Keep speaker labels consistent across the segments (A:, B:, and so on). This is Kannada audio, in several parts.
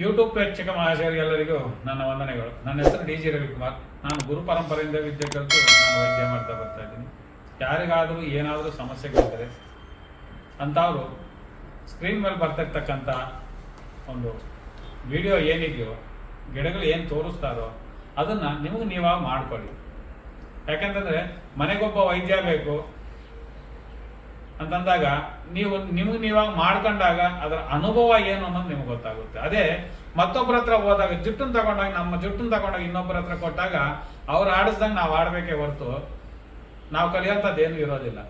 A: ಯೂಟ್ಯೂಬ್ ಪ್ರೇಕ್ಷಕ ಮಹಾಶಯರಿಗೆಲ್ಲರಿಗೂ ನನ್ನ ವಂದನೆಗಳು. ನನ್ನ ಹೆಸರು ಡಿ ಜಿ ರವಿಕುಮಾರ್. ನಾನು ಗುರು ಪರಂಪರೆಯಿಂದ ವಿದ್ಯೆ ಕಲಿತು ನಾನು ವೈದ್ಯ ಮಾಡ್ತಾ ಬರ್ತಾ ಇದ್ದೀನಿ. ಯಾರಿಗಾದರೂ ಏನಾದರೂ ಸಮಸ್ಯೆಗಳಿದ್ದರೆ ಅಂಥವರು ಸ್ಕ್ರೀನ್ ಮೇಲೆ ಬರ್ತಿರ್ತಕ್ಕಂಥ ಒಂದು ವಿಡಿಯೋ ಏನಿದೆಯೋ, ಗಿಡಗಳು ಏನು ತೋರಿಸ್ತಾರೋ ಅದನ್ನು ನಿಮಗೆ ನೀವಾಗ ಮಾಡಿಕೊಳ್ಳಿ. ಯಾಕೆಂತಂದರೆ ಮನೆಗೊಬ್ಬ ವೈದ್ಯ ಬೇಕು ಅಂತಂದಾಗ ನೀವು, ನಿಮ್ಗೆ ನೀವಾಗ ಮಾಡ್ಕೊಂಡಾಗ ಅದರ ಅನುಭವ ಏನು ಅನ್ನೋದು ನಿಮ್ಗೆ ಗೊತ್ತಾಗುತ್ತೆ. ಅದೇ ಮತ್ತೊಬ್ಬರ ಹತ್ರ ಹೋದಾಗ ಜುಟ್ಟನ್ನು ತಗೊಂಡಾಗ ನಮ್ಮ ಜುಟ್ಟನ್ನು ತಗೊಂಡಾಗ ಇನ್ನೊಬ್ಬರ ಹತ್ರ ಕೊಟ್ಟಾಗ ಅವ್ರು ಆಡಿಸ್ದಂಗೆ ನಾವು ಆಡಬೇಕೇ ಹೊರತು ನಾವು ಕಲಿಯೋಂಥದ್ದು ಏನು ಇರೋದಿಲ್ಲ.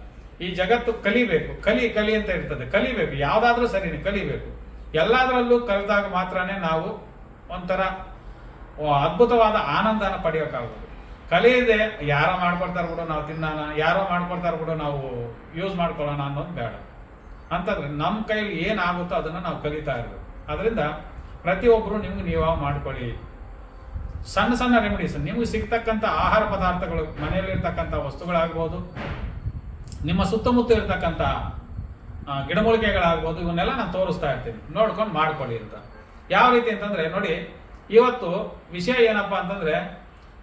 A: ಈ ಜಗತ್ತು ಕಲಿಬೇಕು, ಕಲಿ ಕಲಿ ಅಂತ ಇರ್ತದೆ. ಕಲಿಬೇಕು, ಯಾವ್ದಾದ್ರೂ ಸರಿನೇ ಕಲಿಬೇಕು. ಎಲ್ಲದರಲ್ಲೂ ಕಲಿತಾಗ ಮಾತ್ರನೇ ನಾವು ಒಂಥರ ಅದ್ಭುತವಾದ ಆನಂದನ ಪಡೆಯೋಕ್ಕಾಗೋದು ಕಲಿಯದೆ ಯಾರೋ ಮಾಡ್ಕೊಡ್ತಾರೆ ಕೂಡ ನಾವು ತಿನ್ನೋಣ ಯಾರೋ ಮಾಡ್ಕೊಡ್ತಾರೆ ಕೂಡ ನಾವು ಯೂಸ್ ಮಾಡ್ಕೊಳ್ಳೋಣ ಅನ್ನೋದು ಬೇಡ. ಅಂತಂದ್ರೆ ನಮ್ಮ ಕೈಲಿ ಏನಾಗುತ್ತೋ ಅದನ್ನ ನಾವು ಕಲಿತಾ ಇರಬೇಕು ಅದರಿಂದ ಪ್ರತಿಯೊಬ್ಬರು ನಿಮ್ಗೆ ನೀವ ಮಾಡ್ಕೊಳ್ಳಿ. ಸಣ್ಣ ಸಣ್ಣ ರೆಮಿಡೀಸ್ ನಿಮ್ಗೆ ಸಿಗ್ತಕ್ಕಂಥ ಆಹಾರ ಪದಾರ್ಥಗಳು ಮನೆಯಲ್ಲಿರ್ತಕ್ಕಂಥ ವಸ್ತುಗಳಾಗ್ಬೋದು, ನಿಮ್ಮ ಸುತ್ತಮುತ್ತ ಇರತಕ್ಕಂಥ ಗಿಡಮೂಲಿಕೆಗಳಾಗ್ಬೋದು, ಇವನ್ನೆಲ್ಲ ನಾನು ತೋರಿಸ್ತಾ ಇರ್ತೀನಿ. ನೋಡ್ಕೊಂಡು ಮಾಡ್ಕೊಳ್ಳಿ ಅಂತ. ಯಾವ ರೀತಿ ಅಂತಂದ್ರೆ ನೋಡಿ, ಇವತ್ತು ವಿಷಯ ಏನಪ್ಪಾ ಅಂತಂದ್ರೆ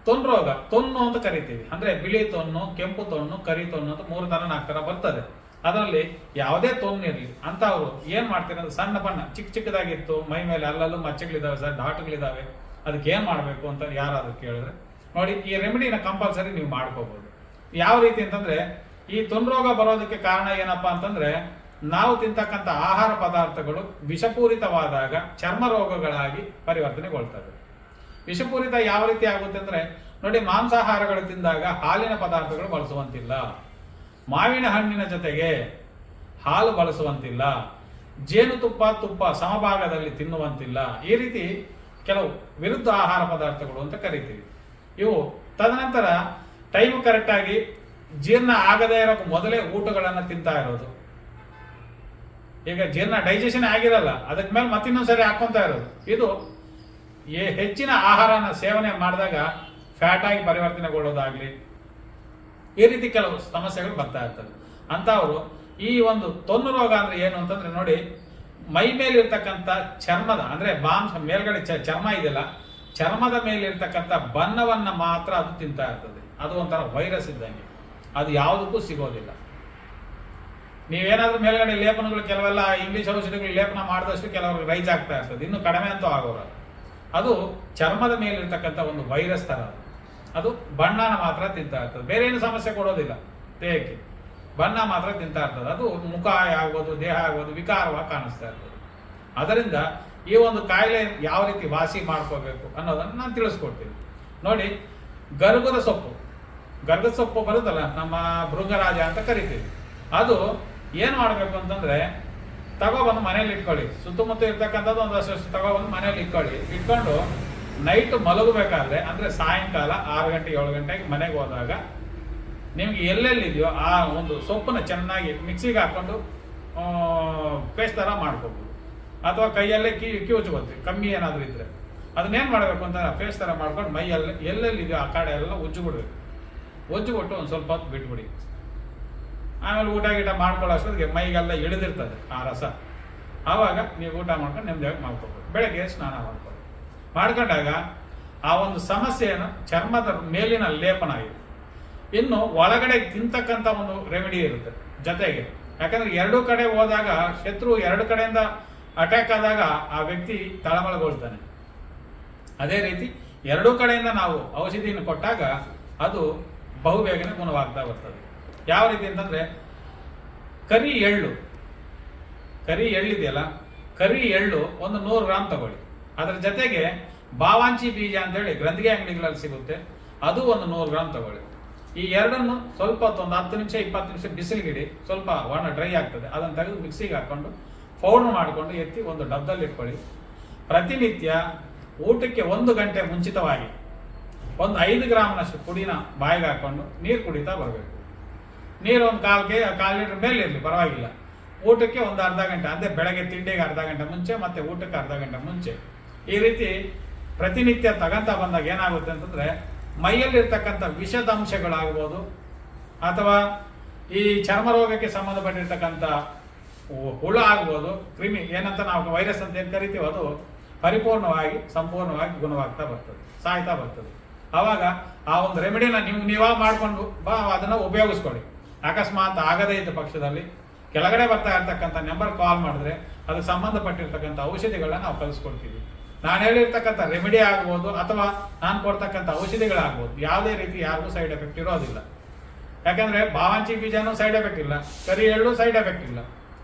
A: ತೊನ್ ರೋಗ ತೊನ್ನು ಅಂತ ಕರಿತೀವಿ. ಅಂದ್ರೆ ಬಿಳಿ ತೊನ್ನು, ಕೆಂಪು ತೊನ್ನು, ಕರಿ ತೊನ್ನು ಅಂತ ಮೂರು ತರ ನಾಲ್ಕು ತರ ಬರ್ತದೆ. ಅದರಲ್ಲಿ ಯಾವುದೇ ತೊನ್ನು ಇರಲಿ. ಅಂತವ್ರು ಏನ್ ಮಾಡ್ತೀರ ಸಣ್ಣ ಬಣ್ಣ ಚಿಕ್ಕ ಚಿಕ್ಕದಾಗಿತ್ತು, ಮೈ ಮೇಲೆ ಅಲ್ಲಲ್ಲೂ ಮಚ್ಚಗಳಿದಾವೆ ಸರ್ ಡಾಟ್ಗಳಿದಾವೆ ಅದಕ್ಕೆ ಏನ್ ಮಾಡ್ಬೇಕು ಅಂತ ಯಾರಾದ್ರೂ ಕೇಳಿದ್ರೆ, ನೋಡಿ ಈ ರೆಮಿಡಿನ ಕಂಪಲ್ಸರಿ ನೀವು ಮಾಡ್ಕೋಬಹುದು ಯಾವ ರೀತಿ ಅಂತಂದ್ರೆ, ಈ ತೊನ್ ರೋಗ ಬರೋದಕ್ಕೆ ಕಾರಣ ಏನಪ್ಪಾ ಅಂತಂದ್ರೆ, ನಾವು ತಿಂತಕ್ಕಂಥ ಆಹಾರ ಪದಾರ್ಥಗಳು ವಿಷಪೂರಿತವಾದಾಗ ಚರ್ಮ ರೋಗಗಳಾಗಿ ಪರಿವರ್ತನೆಗೊಳ್ತವೆ. ವಿಷಪೂರಿತ ಯಾವ ರೀತಿ ಆಗುತ್ತೆ ಅಂದ್ರೆ, ನೋಡಿ ಮಾಂಸಾಹಾರಗಳು ತಿಂದಾಗ ಹಾಲಿನ ಪದಾರ್ಥಗಳು ಬಳಸುವಂತಿಲ್ಲ. ಮಾವಿನ ಹಣ್ಣಿನ ಜೊತೆಗೆ ಹಾಲು ಬಳಸುವಂತಿಲ್ಲ. ಜೇನುತುಪ್ಪ, ತುಪ್ಪ ಸಮಭಾಗದಲ್ಲಿ ತಿನ್ನುವಂತಿಲ್ಲ. ಈ ರೀತಿ ಕೆಲವು ವಿರುದ್ಧ ಆಹಾರ ಪದಾರ್ಥಗಳು ಅಂತ ಕರಿತೀವಿ. ಇವು ತದನಂತರ ಟೈಮ್ ಕರೆಕ್ಟ್ ಆಗಿ ಜೀರ್ಣ ಆಗದೇ ಇರೋಕ್ಕೆ ಮೊದಲೇ ಊಟಗಳನ್ನು ತಿಂತಾ ಇರೋದು. ಈಗ ಜೀರ್ಣ ಡೈಜೆಷನ್ ಆಗಿರಲ್ಲ ಅದಕ್ಕೆ ಮೇಲೆ ಮತ್ತಿನ್ನೊಂದ್ಸರಿ ಹಾಕೊಂತ ಇರೋದು. ಇದು ಹೆಚ್ಚಿನ ಆಹಾರನ ಸೇವನೆ ಮಾಡಿದಾಗ ಫ್ಯಾಟ್ ಆಗಿ ಪರಿವರ್ತನೆಗೊಳ್ಳೋದಾಗ್ಲಿ, ಈ ರೀತಿ ಕೆಲವು ಸಮಸ್ಯೆಗಳು ಬರ್ತಾ ಇರ್ತವೆ. ಅಂತವರು ಈ ಒಂದು ತೊನ್ನು ರೋಗ ಅಂದ್ರೆ ಏನು ಅಂತಂದ್ರೆ ನೋಡಿ, ಮೈ ಮೇಲಿರ್ತಕ್ಕಂಥ ಚರ್ಮದ, ಅಂದ್ರೆ ಮಾಂಸ ಮೇಲ್ಗಡೆ ಚರ್ಮ ಇದೆಯಲ್ಲ, ಚರ್ಮದ ಮೇಲಿರ್ತಕ್ಕಂಥ ಬಣ್ಣವನ್ನ ಮಾತ್ರ ಅದು ತಿಂತಾ ಇರ್ತದೆ. ಅದು ಒಂಥರ ವೈರಸ್ ಇದ್ದಂಗೆ. ಅದು ಯಾವುದಕ್ಕೂ ಸಿಗೋದಿಲ್ಲ. ನೀವೇನಾದ್ರೂ ಮೇಲ್ಗಡೆ ಲೇಪನಗಳು ಕೆಲವೆಲ್ಲ ಇಂಗ್ಲಿಷ್ ಔಷಧಿಗಳು ಲೇಪನ ಮಾಡಿದಷ್ಟು ಕೆಲವರು ರೈಜ್ ಆಗ್ತಾ ಇರ್ತದೆ. ಇನ್ನು ಕಡಿಮೆ ಅಂತೂ ಆಗೋರ ಅದು ಚರ್ಮದ ಮೇಲಿರ್ತಕ್ಕಂಥ ಒಂದು ವೈರಸ್ ಅದು. ಅದು ಬಣ್ಣನ ಮಾತ್ರ ತಿಂತಾ ಇರ್ತದೆ. ಬೇರೆ ಏನು ಸಮಸ್ಯೆ ಕೊಡೋದಿಲ್ಲ. ದೇಹಕ್ಕೆ. ಬಣ್ಣ ಮಾತ್ರ ತಿಂತಾ ಇರ್ತದೆ. ಅದು ಮುಖ ಆಗ್ಬೋದು, ದೇಹ ಆಗ್ಬೋದು, ವಿಕಾರವಾಗಿ ಕಾಣಿಸ್ತಾ ಇರ್ತದೆ. ಅದರಿಂದ ಈ ಒಂದು ಕಾಯಿಲೆ ಯಾವ ರೀತಿ ವಾಸಿ ಮಾಡ್ಕೋಬೇಕು ಅನ್ನೋದನ್ನು ನಾನು ತಿಳಿಸ್ಕೊಡ್ತೀನಿ. ನೋಡಿ ಗರ್ಗದ ಸೊಪ್ಪು. ಗರ್ಗದ ಸೊಪ್ಪು ಬರುತ್ತಲ್ಲ, ನಮ್ಮ ಭೃಂಗರಾಜ ಅಂತ ಕರಿತೀವಿ. ಅದು ಏನು ಮಾಡಬೇಕು ಅಂತಂದ್ರೆ ತಗೊಬಂದು ಮನೇಲಿ ಇಟ್ಕೊಳ್ಳಿ. ಸುತ್ತಮುತ್ತ ಇರ್ತಕ್ಕಂಥದ್ದು ಒಂದಷ್ಟು ತಗೊಬಂದು ಮನೇಲಿ ಇಟ್ಕೊಳ್ಳಿ. ಇಟ್ಕೊಂಡು ನೈಟ್ ಮಲಗಬೇಕಾದ್ರೆ, ಅಂದ್ರೆ ಸಾಯಂಕಾಲ ಆರು ಗಂಟೆ, ಏಳು ಗಂಟೆಗೆ ಮನೆಗೆ ಹೋದಾಗ ನಿಮ್ಗೆ ಎಲ್ಲೆಲ್ಲಿದೆಯೋ ಆ ಒಂದು ಸೊಪ್ಪನ್ನ ಚೆನ್ನಾಗಿ ಮಿಕ್ಸಿಗೆ ಹಾಕೊಂಡು ಪೇಸ್ಟ್ ಥರ ಮಾಡ್ಕೋಬೋದು. ಅಥವಾ ಕೈಯಲ್ಲೇ ಕಿ ಕಿವುಚ್ಕೊತೀವಿ ಕಮ್ಮಿ ಏನಾದರೂ ಇದ್ರೆ. ಅದನ್ನೇನು ಮಾಡಬೇಕು ಅಂತ ಪೇಸ್ಟ್ ಥರ ಮಾಡ್ಕೊಂಡು ಮೈಯಲ್ಲಿ ಎಲ್ಲೆಲ್ಲಿದೆಯೋ ಆ ಕಡೆ ಎಲ್ಲ ಉಜ್ಜಿಬಿಡ್ಬೇಕು ಉಜ್ಜಿಬಿಟ್ಟು ಒಂದು ಸ್ವಲ್ಪ ಹೊತ್ತು ಬಿಟ್ಬಿಡಿ. ಆಮೇಲೆ ಊಟ ಗೀಟ ಮಾಡ್ಕೊಳ್ಳೋ ಅಷ್ಟೊತ್ತಿಗೆ ಮೈಗೆಲ್ಲ ಇಳಿದಿರ್ತದೆ ಆ ರಸ. ಆವಾಗ ನೀವು ಊಟ ಮಾಡ್ಕೊಂಡು ನೆಮ್ಮದಿಯಾಗಿ ಮಾಡ್ಕೊಬೋದು ಬೆಳಗ್ಗೆ ಸ್ನಾನ ಮಾಡ್ಕೊಳ್ಳಿ. ಮಾಡ್ಕೊಂಡಾಗ ಆ ಒಂದು ಸಮಸ್ಯೆಯನ್ನು ಚರ್ಮದ ಮೇಲಿನ ಲೇಪನ ಆಗಿದೆ. ಇನ್ನು ಒಳಗಡೆ ತಿಂತಕ್ಕಂಥ ಒಂದು ರೆಮಿಡಿ ಇರುತ್ತೆ. ಜೊತೆಗೆ ಯಾಕಂದ್ರೆ ಎರಡು ಕಡೆ ಹೋದಾಗ ಶತ್ರು ಎರಡು ಕಡೆಯಿಂದ ಅಟ್ಯಾಕ್ ಆದಾಗ ಆ ವ್ಯಕ್ತಿ ತಳಮಳಗೊಳ್ತಾನೆ. ಅದೇ ರೀತಿ ಎರಡೂ ಕಡೆಯಿಂದ ನಾವು ಔಷಧಿಯನ್ನು ಕೊಟ್ಟಾಗ ಅದು ಬಹುಬೇಗನೆ ಗುಣವಾಗ್ತಾ ಬರ್ತದೆ. ಯಾವ ರೀತಿ ಅಂತಂದ್ರೆ, ಕರಿ ಎಳ್ಳು. ಕರಿ ಎಳ್ಳಿದೆಯಲ್ಲ, ಕರಿ ಎಳ್ಳು ಒಂದು ನೂರು ಗ್ರಾಮ್ ತಗೊಳ್ಳಿ. ಅದರ ಜೊತೆಗೆ ಬಾವಾಂಚಿ ಬೀಜ ಅಂತೇಳಿ ಗ್ರಂಥಿಗೆ ಅಂಗಡಿಗಳಲ್ಲಿ ಸಿಗುತ್ತೆ, ಅದು ಒಂದು ನೂರು ಗ್ರಾಮ್ ತಗೊಳ್ಳಿ. ಈ ಎರಡನ್ನು ಸ್ವಲ್ಪ ಒಂದು ಹತ್ತು ನಿಮಿಷ, ಇಪ್ಪತ್ತು ನಿಮಿಷ ಬಿಸಿಲಿಗಿಡಿ ಸ್ವಲ್ಪ ಒಣ ಡ್ರೈ ಆಗ್ತದೆ, ಅದನ್ನು ತೆಗೆದು ಮಿಕ್ಸಿಗೆ ಹಾಕೊಂಡು ಪೌಡರ್ ಮಾಡಿಕೊಂಡು ಎತ್ತಿ ಒಂದು ಡಬ್ಬದಲ್ಲಿ ಇಟ್ಕೊಳ್ಳಿ. ಪ್ರತಿನಿತ್ಯ ಊಟಕ್ಕೆ ಒಂದು ಗಂಟೆ ಮುಂಚಿತವಾಗಿ ಒಂದು ಐದು ಗ್ರಾಮ್ನಷ್ಟು ಪುಡಿನ ಬಾಯಿಗೆ ಹಾಕೊಂಡು ನೀರು ಕುಡಿತಾ ಬರಬೇಕು. ನೀರು ಒಂದು ಕಾಲ್ ಕೆ ಕಾಲು ಲೀಟರ್ ಮೇಲೆ ಇರಲಿ, ಪರವಾಗಿಲ್ಲ. ಊಟಕ್ಕೆ ಒಂದು ಅರ್ಧ ಗಂಟೆ, ಅಂದರೆ ಬೆಳಗ್ಗೆ ತಿಂಡಿಗೆ ಅರ್ಧ ಗಂಟೆ ಮುಂಚೆ, ಮತ್ತೆ ಊಟಕ್ಕೆ ಅರ್ಧ ಗಂಟೆ ಮುಂಚೆ. ಈ ರೀತಿ ಪ್ರತಿನಿತ್ಯ ತಗಂತ ಬಂದಾಗ ಏನಾಗುತ್ತೆ ಅಂತಂದ್ರೆ, ಮೈಯಲ್ಲಿರ್ತಕ್ಕಂಥ ವಿಷದಂಶಗಳಾಗ್ಬೋದು, ಅಥವಾ ಈ ಚರ್ಮ ರೋಗಕ್ಕೆ ಸಂಬಂಧಪಟ್ಟಿರ್ತಕ್ಕಂಥ ಹುಳ ಆಗ್ಬೋದು, ಕ್ರಿಮಿ, ಏನಂತ ನಾವು ವೈರಸ್ ಅಂತ ಏನು ಕರಿತೀವೋ ಅದು ಪರಿಪೂರ್ಣವಾಗಿ, ಸಂಪೂರ್ಣವಾಗಿ ಗುಣವಾಗ್ತಾ ಬರ್ತದೆ, ಸಾಯ್ತಾ ಬರ್ತದೆ. ಆವಾಗ ಆ ಒಂದು ರೆಮಿಡಿನ ನೀವು ನೀವಾಗ ಮಾಡಿಕೊಂಡು ಬಾ, ಅದನ್ನು ಉಪಯೋಗಿಸ್ಕೊಳ್ಳಿ. ಅಕಸ್ಮಾತ್ ಆಗದೇ ಇದ್ದ ಪಕ್ಷದಲ್ಲಿ ಕೆಳಗಡೆ ಬರ್ತಾ ಇರ್ತಕ್ಕಂಥ ನಂಬರ್ ಕಾಲ್ ಮಾಡಿದ್ರೆ ಅದಕ್ಕೆ ಸಂಬಂಧಪಟ್ಟಿರ್ತಕ್ಕಂಥ ಔಷಧಿಗಳನ್ನ ನಾವು ಕಲಿಸ್ಕೊಡ್ತೀವಿ ನಾನು ಹೇಳಿರ್ತಕ್ಕಂಥ ರೆಮಿಡಿ ಆಗ್ಬೋದು ಅಥವಾ ನಾನು ಕೊಡ್ತಕ್ಕಂಥ ಔಷಧಿಗಳಾಗ್ಬೋದು. ಯಾವುದೇ ರೀತಿ ಯಾರಿಗೂ ಸೈಡ್ ಎಫೆಕ್ಟ್ ಇರೋದಿಲ್ಲ. ಯಾಕಂದ್ರೆ ಬಾವಂಚಿ ಬೀಜನೂ ಸೈಡ್ ಎಫೆಕ್ಟ್ ಇಲ್ಲ, ಕರಿ ಎಳ್ಳು ಸೈಡ್ ಎಫೆಕ್ಟ್ ಇಲ್ಲ.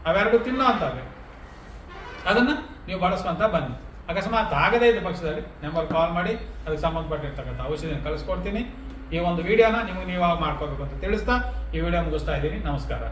A: ಅವೆರಡು ತಿನ್ನೋ ಅಂತವೆ. ಅದನ್ನ ನೀವು ಬಳಸ್ಕೊಂತ ಬನ್ನಿ. ಅಕಸ್ಮಾತ್ ಆಗದೇ ಇದ್ದ ಪಕ್ಷದಲ್ಲಿ ನಂಬರ್ ಕಾಲ್ ಮಾಡಿ ಅದಕ್ಕೆ ಸಂಬಂಧಪಟ್ಟಿರ್ತಕ್ಕಂಥ ಔಷಧಿಯನ್ನು ಕಳಿಸ್ಕೊಡ್ತೀನಿ. ಈ ಒಂದು ವಿಡಿಯೋನ ನಿಮಗೆ ನೀವು ಮಾಡ್ಕೋಬೇಕು ಅಂತ ತಿಳಿಸ್ತಾ ಈ ವಿಡಿಯೋ ಮುಗಿಸ್ತಾ ಇದ್ದೀನಿ. ನಮಸ್ಕಾರ.